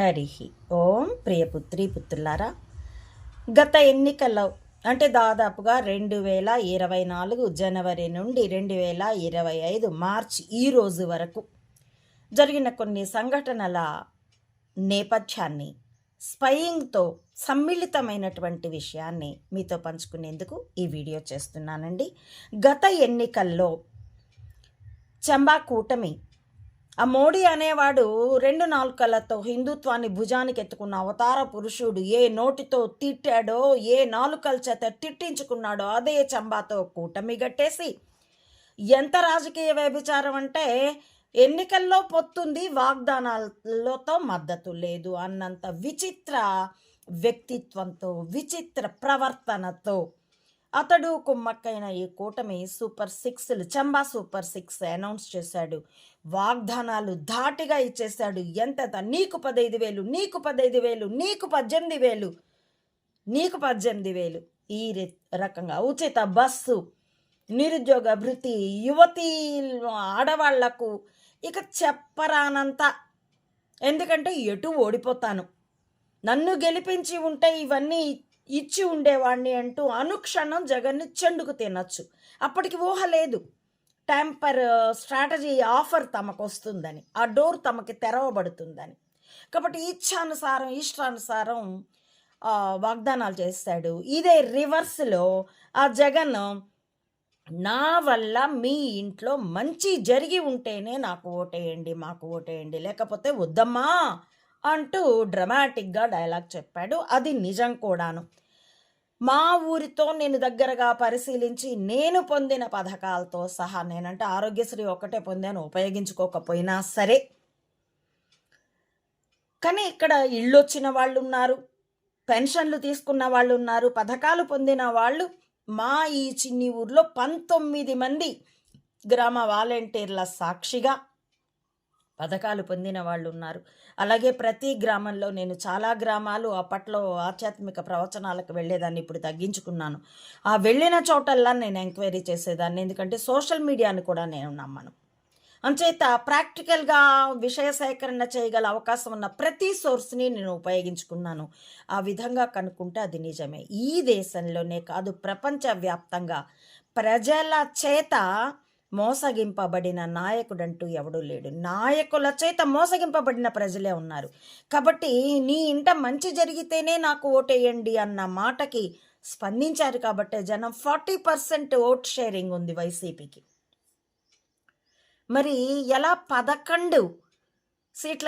హరి ఓం ప్రియపుత్రి పుత్రులారా గత ఎన్నికల్లో అంటే దాదాపుగా రెండు వేల ఇరవై నాలుగు జనవరి నుండి రెండు వేల ఇరవై ఐదు మార్చ్ ఈ రోజు వరకు జరిగిన కొన్ని సంఘటనల నేపథ్యాన్ని స్పయింగ్తో సమ్మిళితమైనటువంటి విషయాన్ని మీతో పంచుకునేందుకు ఈ వీడియో చేస్తున్నానండి. గత ఎన్నికల్లో చంబా కూటమి ఆ మోడీ అనేవాడు రెండు నాలుకలతో హిందుత్వాన్ని భుజానికి ఎత్తుకున్న అవతార పురుషుడు. ఏ నోటితో తిట్టాడో ఏ నాలుకల చేత తిట్టించుకున్నాడో అదే చంబాతో కూటమి గట్టేసి ఎంత రాజకీయ వ్యభిచారం అంటే ఎన్నికల్లో పొత్తుంది వాగ్దానాలతో మద్దతు లేదు అన్నంత విచిత్ర వ్యక్తిత్వంతో విచిత్ర ప్రవర్తనతో. అతడు కుమ్మక్కైన ఈ కూటమి సూపర్ సిక్స్లు చంబా సూపర్ సిక్స్ అనౌన్స్ చేశాడు. వాగ్దానాలు ధాటిగా ఇచ్చేశాడు. ఎంత నీకు పదైదు వేలు నీకు పదైదు వేలు నీకు పద్దెనిమిది వేలు నీకు పద్దెనిమిది వేలు. ఈ రకంగా ఉచిత బస్సు నిరుద్యోగ భృతి యువతి ఆడవాళ్ళకు ఇక చెప్పరానంత. ఎందుకంటే ఎటు ఓడిపోతాను? నన్ను గెలిపించి ఉంటే ఇవన్నీ ఇచ్చి ఉండేవాడిని అంటూ అనుక్షణం జగన్ని చెండుకు తినచ్చు. అప్పటికి ఊహ లేదు. టెంపర్ స్ట్రాటజీ ఆఫర్ తమకు వస్తుందని ఆ డోర్ తమకి తెరవబడుతుందని. కాబట్టి ఇచ్చానుసారం ఇష్టానుసారం వాగ్దానాలు చేస్తాడు. ఇదే రివర్స్లో ఆ జగన్ నా వల్ల మీ ఇంట్లో మంచి జరిగి ఉంటేనే నాకు ఓటేయండి మాకు ఓటేయండి లేకపోతే వద్దమ్మా అంటూ డ్రమాటిక్గా డైలాగ్ చెప్పాడు. అది నిజం కూడాను. మా ఊరితో నేను దగ్గరగా పరిశీలించి నేను పొందిన పథకాలతో సహా నేనంటే ఆరోగ్యశ్రీ ఒకటే పొందాను ఉపయోగించుకోకపోయినా సరే. కానీ ఇక్కడ ఇళ్ళు వచ్చిన వాళ్ళు ఉన్నారు పెన్షన్లు తీసుకున్న వాళ్ళు ఉన్నారు పథకాలు పొందిన వాళ్ళు మా ఈ చిన్ని ఊర్లో పంతొమ్మిది మంది గ్రామ వాలంటీర్ల సాక్షిగా పథకాలు పొందిన వాళ్ళు ఉన్నారు అలాగే ప్రతి గ్రామంలో నేను చాలా గ్రామాలు అప్పట్లో ఆధ్యాత్మిక ప్రవచనాలకు వెళ్ళేదాన్ని ఇప్పుడు తగ్గించుకున్నాను. ఆ వెళ్ళిన చోటల్లా నేను ఎంక్వైరీ చేసేదాన్ని ఎందుకంటే సోషల్ మీడియాని కూడా నేను నమ్మను. అంచేత ప్రాక్టికల్గా విషయ సేకరణ చేయగల అవకాశం ఉన్న ప్రతి సోర్స్ని నేను ఉపయోగించుకున్నాను. ఆ విధంగా కనుక్కుంటే అది నిజమే. ఈ దేశంలోనే కాదు ప్రపంచవ్యాప్తంగా ప్రజల చేత మోసగింపబడిన నాయకుడంటూ ఎవడూ లేడు. నాయకుల చేత మోసగింపబడిన ప్రజలే ఉన్నారు. కాబట్టి నీ ఇంట మంచి జరిగితేనే నాకు ఓటేయండి అన్న మాటకి స్పందించారు కాబట్టి జనం ఫార్టీ పర్సెంట్ ఓట్ షేరింగ్ ఉంది వైసీపీకి. మరి ఎలా పదకొండు సీట్లకి